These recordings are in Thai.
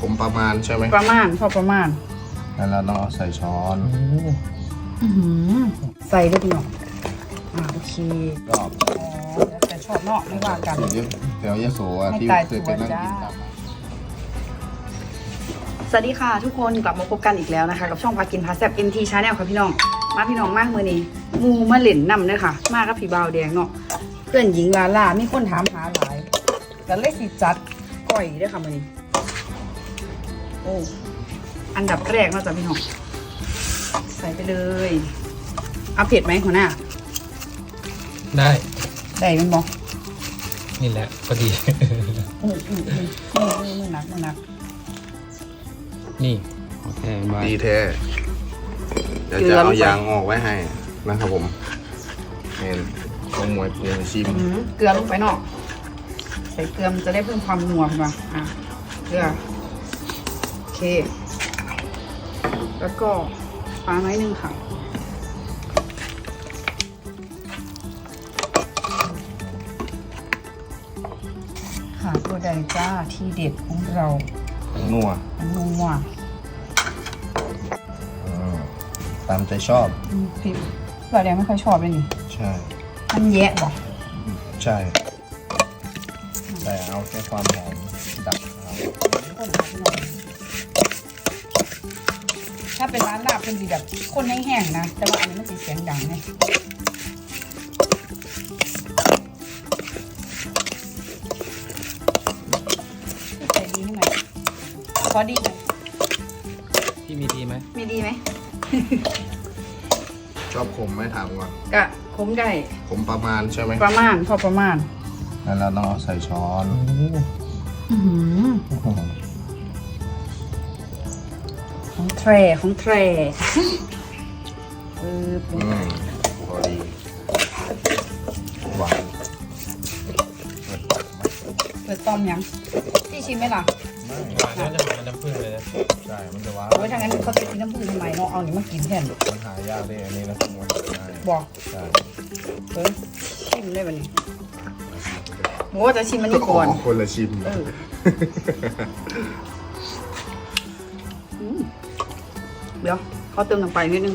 ผมประมาณใช่ไหมประมาณพอประมาณแล้วเราต้องเอาใส่ช้อนอื้อหือใส่ด้วยพี่น้องอ่าโอเครอบอ๋อแล้วแต่ชอบเนาะไม่ว่ากันเยอะแถวยะโสอะไม่ที่ตายเคยไปนั่งตัวจ้ากินกับสวัสดีค่ะทุกคนกลับมาพบกันอีกแล้วนะคะ กับช่องพากินพาแซบ MT Channel ค่ะพี่น้อง มาพี่น้องมากมือนี้หมูมาเล่นนำเด้อค่ะ มากับพี่บ่าวแดงเนาะเพื่อนหญิงลาล่ามีคนถามหาหลายก็เลยสิจัดก้อยเด้อค่ะมือนี้โอ้อันดับแรกเนาะจ้ะพี่น้องใส่ไปเลยเอาเผ็ดไหมหัวหน้าได้ได้เป็นบอกนี่แหละพอดี อืมอืมอืมมือมือมือหนักมือหนักนี่โอเคบายดีแท้เดี๋ยวจะเอายางออกไว้ให้นะครับผมเห็นต้องมวยปรุงชิมอืมเกลือลงไปเนาะใส่เกลือมันจะได้เพิ่มความนัวมาอะเกลือโอ เค แล้วก็ปลาไม้หนึ่งค่ะค่ะตัวใดจ้าที่เด็ดของเรานัวนัวอืมตามใจชอบอืมพี่เราแดงไม่ค่อยชอบเลยนี่ ใช่ มันแยะบอกใช่ แต่เอาแค่ความหอมดับเอาคนหาพี่น้อง ถ้าเป็นร้านลาบเป็นสีแบบคนแห้งๆนะ แต่ว่าอันนี้มันสีเสียงดังไงใส่ดีให้หน่อยพอดีไหมพี่มีดีไหมมีดีไหม ชอบขมไหมถามก่อนกะคุ้มได้ขมประมาณใช่ไหมประมาณพอประมาณ แล้วเราต้องเอาใส่ช้อน อือหือ ของแทรของแทรเออปรุอืงมพอดีหวานเปิดต้มยังพี่ชิมไหมล่ะไม่หวานน่าจะเหมือนน้ำผึ้งเลยนะใช่ มันจะหวานโอ้ยถ้างั้นเขาจะกินน้ำผึ้งทำไมเนาะเอานี่มากินแทนมันหายากเลยอันนี้นะขโมยง่ายบอกใช่เฮ้ยชิมได้ปะนี่โอ้จะชิมมันนี่ก่อนคนละชิมเอออื เดี๋ยวเขาเติมน้ำไปนิดนึง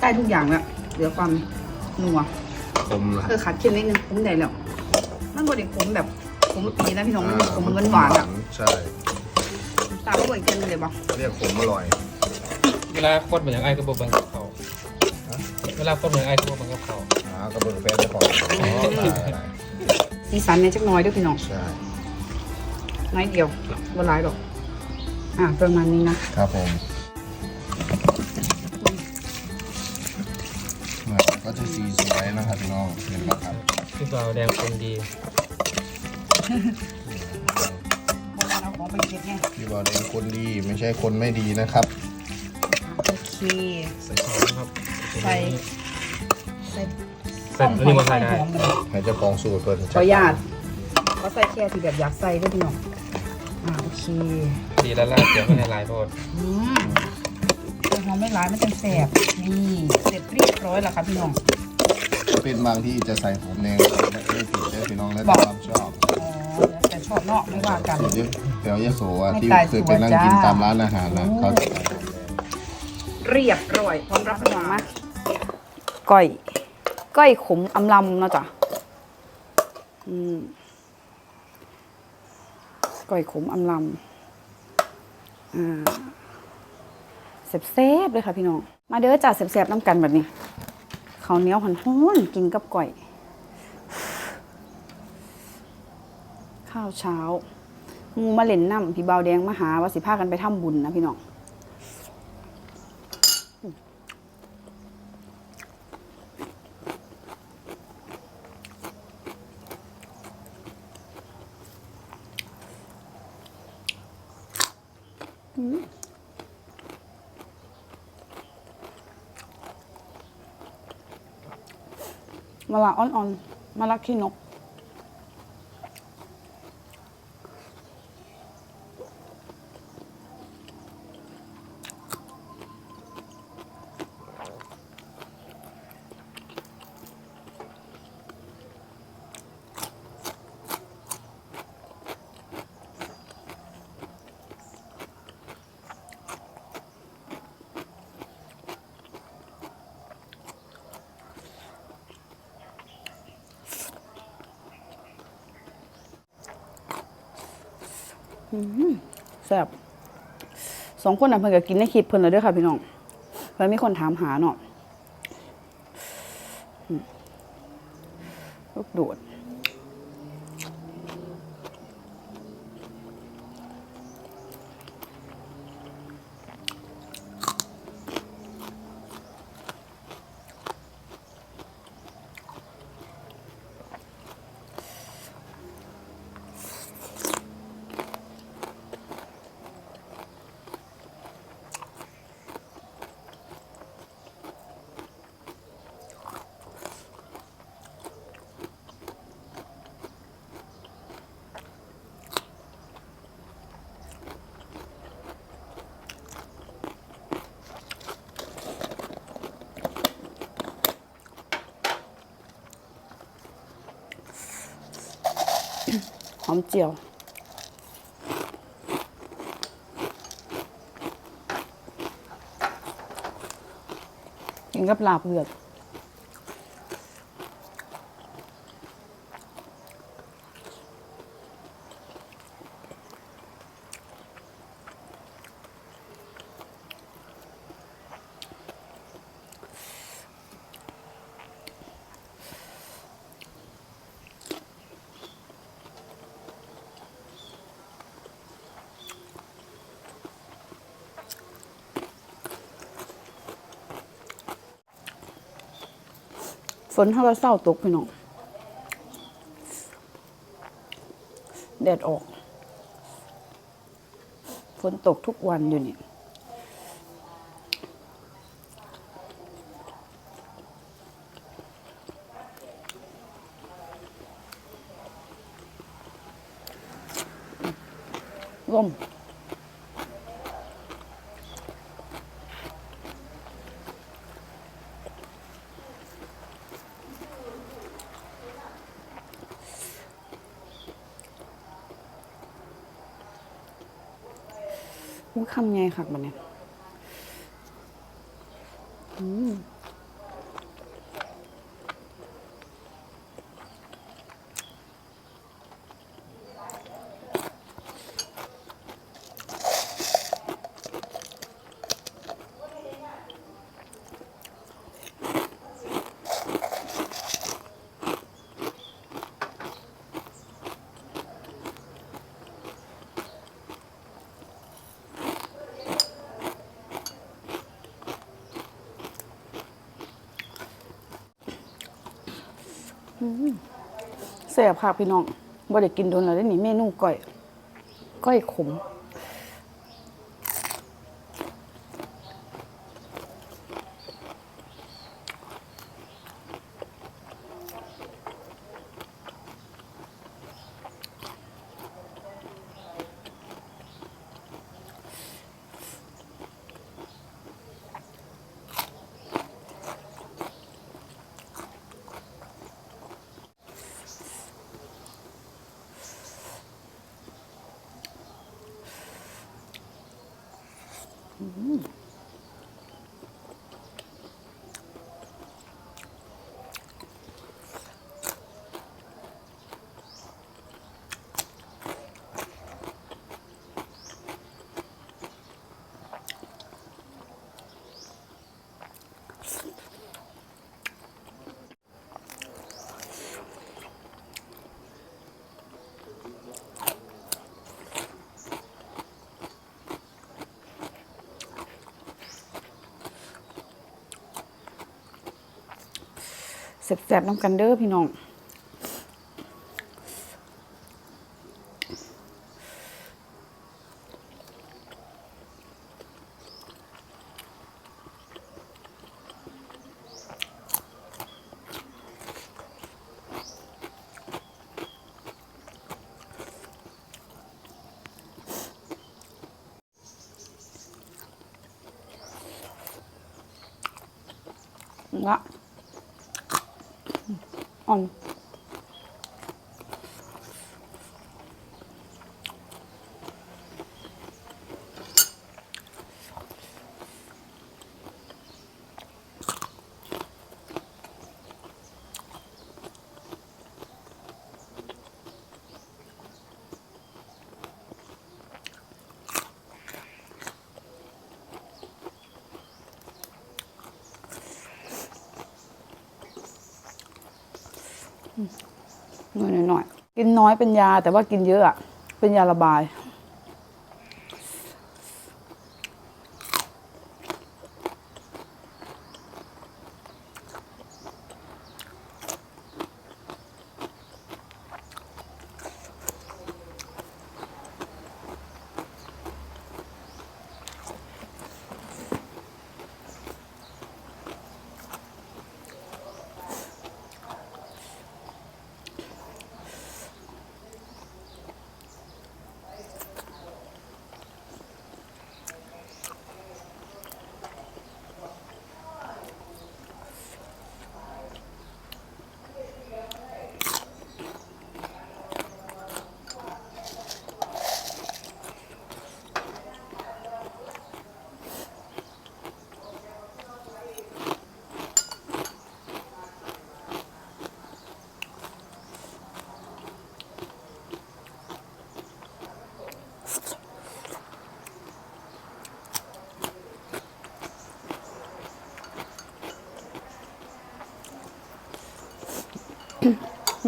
ได้ทุกอย่างแล้วเหลือความนัวคมละเออขาดเค็มนิดนึงคุ้มได้แล้วมันบดขมแบบขมปีนะพี่น้องมันมีขมหวานๆอะใช่ตามก็บดเค็มเลยบอกเรียกขมอร่อย เวลาโคตรเหมือนอย่างไอ้กระบอกบังกับเขาเวลาโคตรเหมือนไอ้กระบอกบังกับเขาหากระเบื้องแฟนเจ้าของอ๋อได้สีสันเนี่ยจักหน้อยด้วยพี่น้องใช่น้อยเดียวบนหลายหรอกอ่าประมาณนี้นะครับผม ก็จะสีสวยนะครับพี่น้องเห็นไหมครับพี่บ่าวแดงคนดีโบราณเอาของไปเก็บไงพี่บอลเป็นคนดีไม่ใช่คนไม่ดีนะครับ โอเค ใส่ช้อนนะครับใส่ ใส่ใส่ตัวนี้มาใส่ได้หอมเลยให้เจ้าของสูตรเปิดขออนุญาตก็ใส่แค่ที่แบบอยากใส่ด้วยพี่น้องอ่าโอเคดีแล้วล่าเดี๋ยวไม่ในลายโทษอืมแต่หอมไม่ร้ายมันจะแสบนี่เสร็จเรียบ ร้อยแล้วครับพี่น้อง เป็นบางที่จะใส่ผมแดงไม่ได้ผิดได้พี่น้องแล้วบแต่อกความชอบอ๋อแล้วแต่ชอบเนาะไม่ว่ากันเยอะแถวยะโสอะไม่ที่ตายเคยไปนั่งตัวจ้ากินตามร้านอาหารนะโอ้เขาจะใส่ผมแดงเรียบร้อยพร้อมรับประทานมาก้อย ก้อยขมอำลำเนาะจ้ะอืมก้อยขมอำลำอ่าเซฟๆเลยค่ะพี่น้อง มาเด้อจ้ะเซฟๆน้ำกันแบบนี้ ข้าวเหนียวหันห้อนกินกับก้อย ข้าวเช้าหมูมาเล่นน้ำพี่เบาแดงมาหาว่าสิพากันไปทำบุญนะพี่น้อง มะละอ่อนๆมะละขี้นก แซ่บสองคนน่ะเพิ่นก็กินในคลิปเพิ่นแล้วด้วยค่ะพี่น้องเพิ่นมีคนถามหาเนาะลูกโดด หอมเจียว กินกับลาบเลือด ฝนถ้าว่าเศร้าตกพี่น้องแดดออก ฝนตกทุกวันอยู่นี่ร่ม มันคำไงคะบันเนี่ยอืม แซ่บค่ะพี่น้องบ่ได้กินโดนแล้วได้หนี่เมนูก้อย ก้อยขม Mm-hmm. แซ่บๆน้ำกันเด้อพี่น้องละ อ่ หน่อยหน่อยกินน้อยเป็นยาแต่ว่ากินเยอะอะเป็นยาระบาย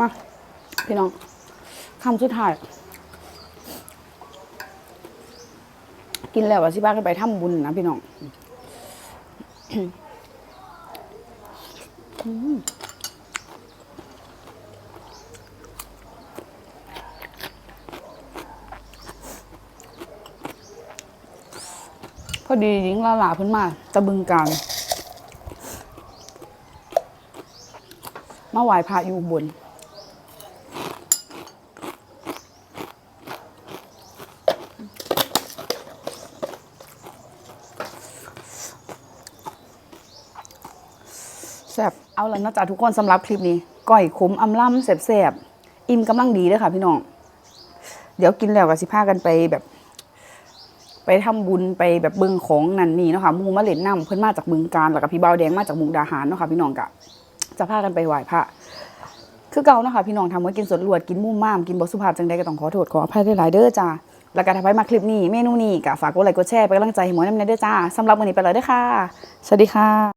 มาพี่น้องคำสุดท้าย กินแล้วว่าสิบ้ากันไปทำบุญนะพี่น้องพอดีหญิงลาลาเพิ่นมาตะบึงการ มาไหว้พระอยู่บนแซบเอาแล้วนะจ๊ะทุกคนสำหรับคลิปนี้ก้อยขมอำล่ำแซบๆอิ่มกำลังดีเลยค่ะพี่น้อง เดี๋ยวกินแล้วก็สิพากันไปแบบ ไปทำบุญไปแบบเบิงของนั่นนี่เนาะค่ะมูมาเล่นน้ำเพิ่นมาจากบึงการแล้วก็พี่เบาแดงมาจากมุกดาหารเนาะค่ะพี่น้องกะ จะพากันไปไหว้พระคือเก่านะคะพี่น้องทำไว้กินสดลวดกินมุ่มม่ามกินบสุภาพจังใดก็ต้องขอโทษขออภัยหลายเด้อจ้าแล้วก็ถ้าไปมาคลิปนี้เมนูนี้ก็ฝากกดไลค์กดแชร์เป็นกำลังใจให้หมอน้ำเนเด้อจ้าสำหรับวันนี้ไปเลยเด้อค่ะ สวัสดีค่ะ